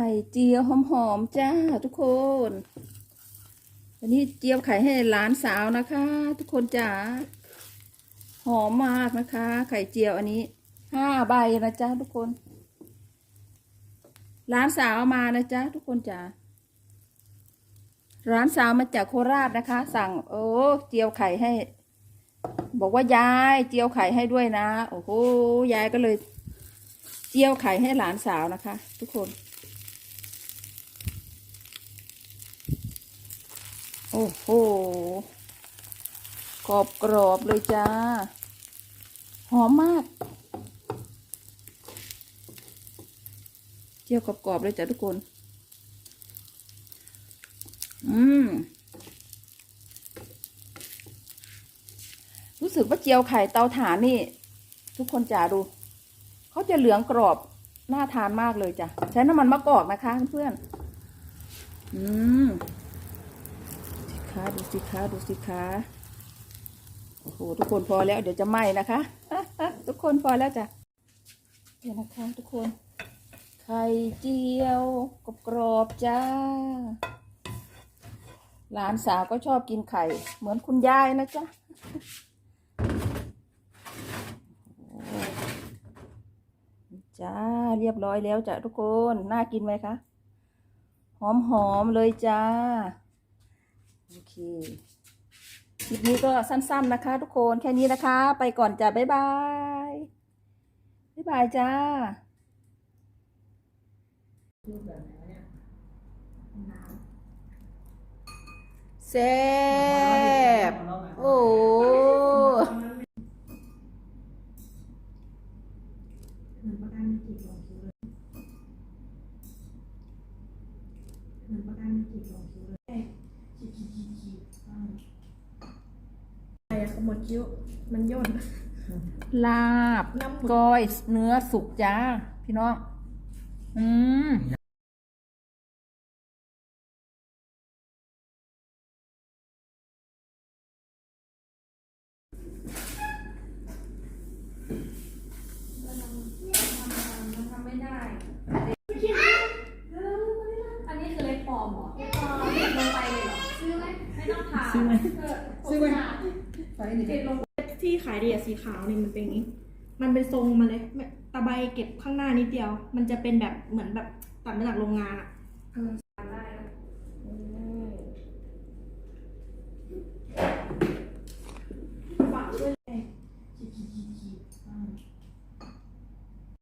ไข่เจียวหอมๆจ้าทุกคน วันนี้เจียวไข่ให้หลานสาวนะคะ ทุกคนจ๋าหอมมากนะคะ ไข่เจียวอันนี้ห้าใบนะจ๊ะทุกคนหลานสาวมานะจ๊ะทุกคนจ๋าร้านสาวมาจากโคราชนะคะ สั่งโอ้เจียวไข่ให้ บอกว่ายายเจียวไข่ให้ด้วยนะ โอ้โหยายก็เลย เจียวไข่ให้หลานสาวนะคะ ทุกคน อ้โหกรอบกรอบเลยจ้า หอมมาก เจียวกรอบๆเลยจ้ะทุกคน อืม รู้สึกว่าเจียวไข่เตาถ่านนี่ ทุกคนจ๋าดู เขาจะเหลืองกรอบ น่าทานมากเลยจ้ะ ใช้น้ำมันมะกอกนะคะเพื่อน อืม คะดูสิคะดูสิคะโอ้โหทุกคนพอแล้ว เดี๋ยวจะไหม้นะคะทุกคนพอแล้วจ้ะเดี๋ยวนะคะทุกคน ไข่เจียวกรอบๆจ้าหลานสาวก็ชอบกินไข่ เหมือนคุณยายนะจ๊ะจ้าเรียบร้อยแล้วจ้ะทุกคน น่ากินไหมคะ หอมๆเลยจ้า คคลิปนี้ก็สั้น ๆนะคะ ทุกคนแค่นี้นะคะ ไปก่อนจ้ะบ๊ายบายบ๊ายบายจ้าแซ่บโอ้เหมือนประกันมีกี่ลงคิ้วเลยเหมือนประกันมีกี่ลงคิ้วเลย ใช่ขมวดคิ้ว มันย่น ลาบน้ำหมึก ก้อย เนื้อสุกจ้า พี่น้อง อืมอันนี้คือเล็กปลอมเหรอเล็กปลอมลงไปเลยเหรอ ซื้อไหมไม่ต้องถามซื้อไหม ซื้อไหม ที่ขายดีอะสีขาวเนี่ยมันเป็นอย่างนี้ มันเป็นทรงมาเลยตะไบเก็บข้างหน้านิดเดียว มันจะเป็นแบบเหมือนแบบตัดมาจากโรงงานอะ